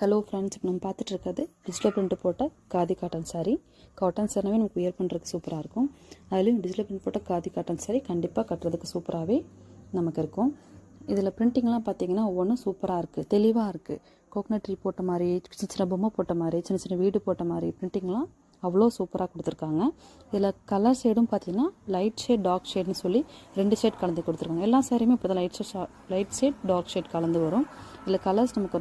Hello friends இப்போ நம்ம பார்த்துட்டு இருக்கிறது டிஜிட்டல் பிரிண்ட் போட்ட காதி காட்டன் சாரீ காட்டன் சாரினாவே நமக்கு வியர் பண்ணுறதுக்கு சூப்பராக இருக்கும். அதுலேயும் டிஜிட்டல் பிரிண்ட் போட்ட காதி காட்டன் சாரீ கண்டிப்பாக கட்டுறதுக்கு சூப்பராகவே நமக்கு இருக்கும். இதில் பிரிண்டிங்லாம் பார்த்தீங்கன்னா ஒவ்வொன்றும் சூப்பராக இருக்குது தெளிவாக இருக்குது கோகனட் ட்ரீ போட்ட மாதிரி சின்ன சின்ன பொம்மை போட்ட மாதிரி சின்ன சின்ன வீடு போட்ட மாதிரி பிரிண்டிங்லாம் அவ்வளோ சூப்பராக கொடுத்துருக்காங்க. இதில் கலர் ஷேடும் பார்த்தீங்கன்னா லைட் ஷேட் டார்க் ஷேட்னு சொல்லி ரெண்டு ஷேட் கலந்து கொடுத்துருக்காங்க. எல்லா சாரியுமே இப்போ தான் light shade light shade dark shade கலந்து வரும். இதில் கலர்ஸ் நமக்கு